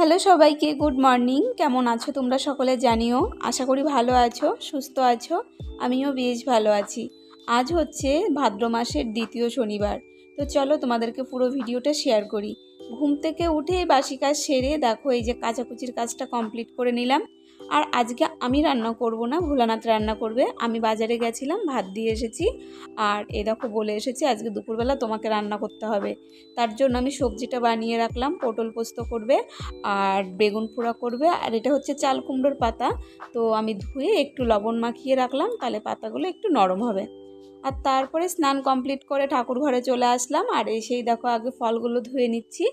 Hello সবাইকে, good morning. কেমন আছো তোমরা সকলে জানিও? আশা করি ভালো আছো, সুস্থ আছো, আমিও বেশ ভালো আছি। আজ হচ্ছে ভাদ্র মাসের দ্বিতীয় শনিবার। তো চলো তোমাদেরকে পুরো ভিডিওটা শেয়ার করি। ঘুম থেকে উঠে বাসি কাজ সেরে দেখো এই যে কাচাকুচির কাজটা কমপ্লিট করে নিলাম। আর আজকে আমি রান্না করব না, ভোলানাথ রান্না করবে। আমি বাজারে গেছিলাম, ভাত দিয়ে এসেছি। আর এ দেখো বলে এসেছি, আজকে দুপুরবেলা তোমাকে রান্না করতে হবে। তার জন্য আমি সবজিটা বানিয়ে রাখলাম, পটল পোস্ত করবে, আর বেগুন পোড়া করবে। আর এটা হচ্ছে চাল কুমড়োর পাতা। তো আমি ধুয়ে একটু লবণ মাখিয়ে রাখলাম, তাহলে পাতাগুলো একটু নরম হবে। আর তারপরে স্নান কমপ্লিট করে ঠাকুর ঘরে চলে আসলাম। আর এসেই দেখো আগে ফলগুলো ধুয়ে নিচ্ছি।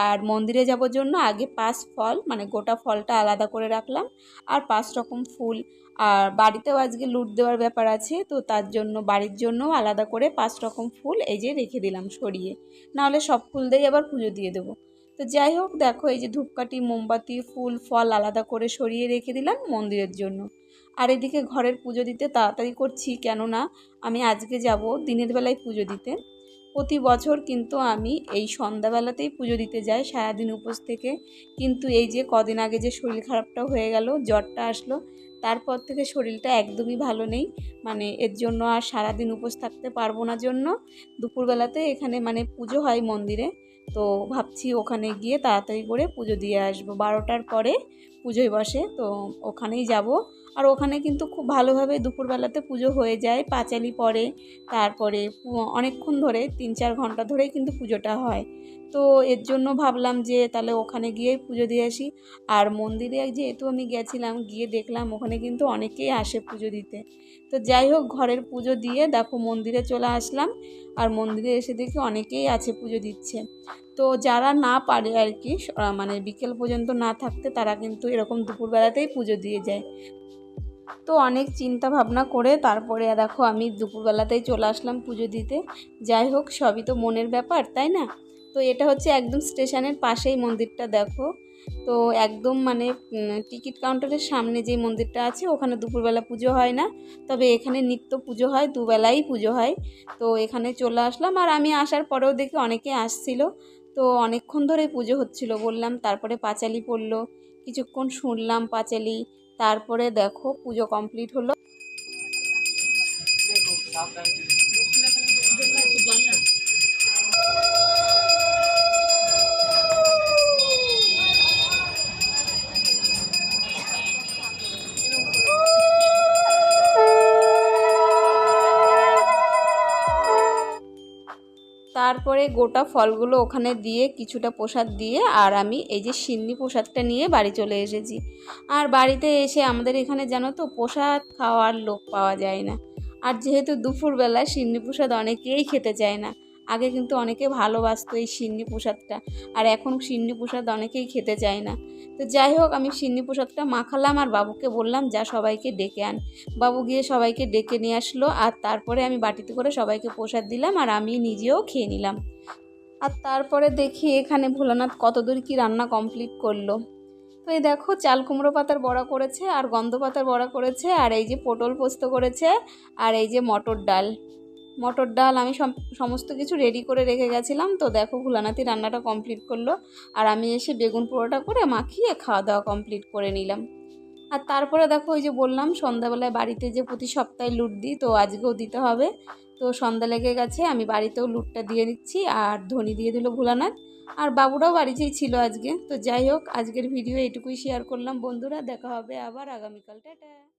আর মন্দিরে যাবার জন্য আগে পাঁচ ফল মানে গোটা ফলটা আলাদা করে রাখলাম। আর পাঁচ রকম ফুল। আর বাড়িতেও আজকে লুট দেওয়ার ব্যাপার আছে, তো তার জন্য, বাড়ির জন্য আলাদা করে পাঁচ রকম ফুল এই যে রেখে দিলাম সরিয়ে। নাহলে সব ফুল দিয়েই আবার পুজো দিয়ে দেবো। তো যাই হোক, দেখো, এই যে ধূপকাঠি, মোমবাতি, ফুল, ফল আলাদা করে সরিয়ে রেখে দিলাম মন্দিরের জন্য। আর এদিকে ঘরের পুজো দিতে তাড়াতাড়ি করছি, কেননা আমি আজকে যাব দিনের বেলায় পুজো দিতে। প্রতি বছর কিন্তু আমি এই সন্ধ্যাবেলাতেই পুজো দিতে যাই, সারাদিন উপোস থেকে। কিন্তু এই যে কদিন আগে যে শরীর খারাপটা হয়ে গেল, জ্বরটা আসলো তারপর থেকে শরীরটা একদমই ভালো নেই। মানে এর জন্য আর সারাদিন উপোস থাকতে পারব না জন্য। দুপুরবেলাতে এখানে মানে পুজো হয় মন্দিরে। তো ভাবছি ওখানে গিয়ে তাড়াতাড়ি করে পুজো দিয়ে আসব। বারোটার পরে পুজোয় বসে, তো ওখানেই যাব। আর ওখানে কিন্তু খুব ভালোভাবে দুপুরবেলাতে পুজো হয়ে যায়, পাঁচালি পরে তারপরে অনেকক্ষণ ধরে তিন চার ঘণ্টা ধরেই কিন্তু পুজোটা হয়। তো এর জন্য ভাবলাম যে তাহলে ওখানে গিয়েই পুজো দিয়ে আসি। আর মন্দিরে যেহেতু আমি গেছিলাম, গিয়ে দেখলাম ওখানে কিন্তু অনেকেই আসে পুজো দিতে। তো যাই হোক, ঘরের পুজো দিয়ে দেখো মন্দিরে চলে আসলাম আর মন্দিরে এসে দেখি অনেকেই আছে পুজো দিচ্ছে। তো যারা না পারে আর কি মানে বিকেল পর্যন্ত না থাকতে তারা কিন্তু এরকম দুপুরবেলাতেই পুজো দিয়ে যায়। তো অনেক চিন্তা ভাবনা করে তারপরে দেখো আমি দুপুরবেলাতেই চলে আসলাম পুজো দিতে। যাই হোক, সবই তো মনের ব্যাপার, তাই না? তো এটা হচ্ছে একদম স্টেশনের পাশেই মন্দিরটা দেখো। তো একদম মানে টিকিট কাউন্টারের সামনে যে মন্দিরটা আছে, ওখানে দুপুরবেলা পুজো হয় না। তবে এখানে নিত্য পুজো হয়, দুবেলাই পুজো হয়। তো এখানে চলে আসলাম আর আমি আসার পরেও দেখি অনেকে আসছিল। তো অনেকক্ষণ ধরে পুজো হচ্ছিল, বললাম, তারপরে পাঁচালি পড়ল, কিছুক্ষণ শুনলাম পাঁচালি, তারপরে দেখো পুজো কমপ্লিট হলো। তারপরে গোটা ফলগুলো ওখানে দিয়ে কিছুটা প্রসাদ দিয়ে আর আমি এই যে সিন্নি প্রসাদটা নিয়ে বাড়ি চলে এসেছি। আর বাড়িতে এসে আমাদের এখানে জানো তো প্রসাদ খাওয়ার লোক পাওয়া যায় না। আর যেহেতু দুপুরবেলা সিন্নি প্রসাদ অনেকেই খেতে চায় না। আগে কিন্তু অনেকে ভালোবাসতো এই সিন্নি প্রসাদটা, আর এখন সিন্নি প্রসাদ অনেকেই খেতে চায় না। তো যাই হোক, আমি সিন্নি প্রসাদটা মাখালাম আর বাবুকে বললাম, যা সবাইকে ডেকে আন। বাবু গিয়ে সবাইকে ডেকে নিয়ে আসলো, আর তারপরে আমি বাটিতে করে সবাইকে প্রসাদ দিলাম, আর আমি নিজেও খেয়ে নিলাম। আর তারপরে দেখি এখানে ভোলানাথ কত দূর কী রান্না কমপ্লিট করল। তো এই দেখো, চাল কুমড়ো পাতার বড়া করেছে, আর গন্ধ পাতার বড়া করেছে, আর এই যে পটল পোস্ত করেছে, আর এই যে মটর ডাল। মটর ডাল আমি সমস্ত কিছু রেডি করে রেখে গেছিলাম। তো দেখো ভুলানাতি রান্নাটা কমপ্লিট করল। আর আমি এসে বেগুন পোড়াটা করে মাখিয়ে খাওয়া দাওয়া কমপ্লিট করে নিলাম। আর তারপরে দেখো ওই যে বললাম, সন্ধ্যাবেলায় বাড়িতে যে প্রতি সপ্তাহে লুট দিই, তো আজকেও দিতে হবে। তো সন্ধ্যা লেগে গেছে, আমি বাড়িতেও লুটটা দিয়ে দিচ্ছি আর ধনি দিয়ে দিল ভুলানাথ। আর বাবুরাও বাড়িতেই ছিল আজকে। তো যাই হোক, আজকের ভিডিও এটুকুই শেয়ার করলাম। বন্ধুরা, দেখা হবে আবার আগামীকাল। টাটা!